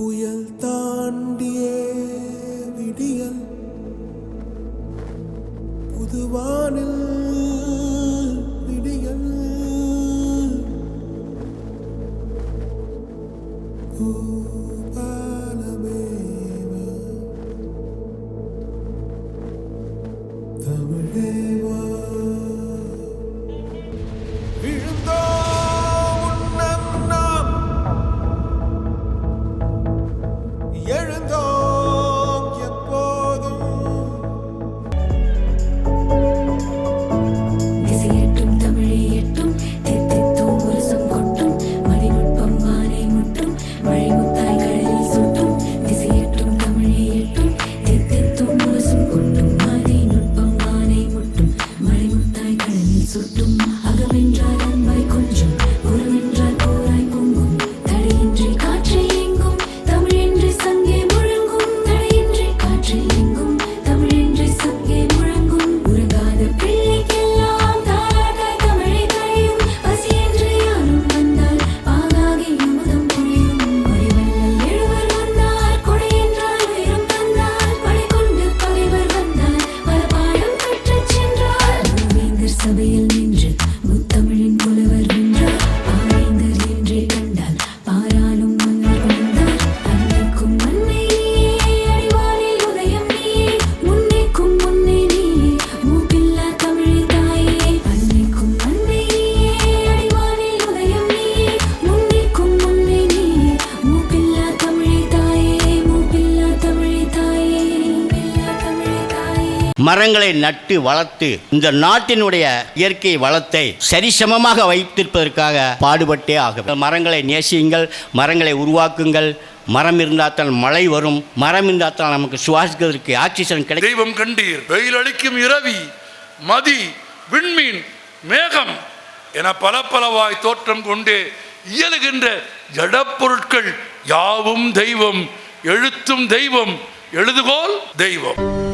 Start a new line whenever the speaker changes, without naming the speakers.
புயல் தாண்டியே விடியல் புதுவானில் விடியல்
Ooh. So do.
மரங்களை நட்டு வளர்த்து இந்த நாட்டினுடைய இயற்கை வளத்தை சரிசமமாக வைத்திருப்பதற்காக பாடுபட்டே ஆகும் மரங்களை நேசியுங்கள் மரங்களை உருவாக்குங்கள். மரம் இருந்தால் தான் மழை வரும். மரம் இருந்தால் நமக்கு சுவாசிக்கிறதுக்கு ஆக்சிஜன் கிடைக்கும்.
தெய்வம் கண்டீர். வெயில் அளிக்கும் இரவி மதி விண்மீன் மேகம் என பல பலவாய் தோற்றம் கொண்டு இயலுகின்ற ஜடப்பொருட்கள் யாவும் தெய்வம். எழுத்தும் தெய்வம். எழுதுகோல் தெய்வம்.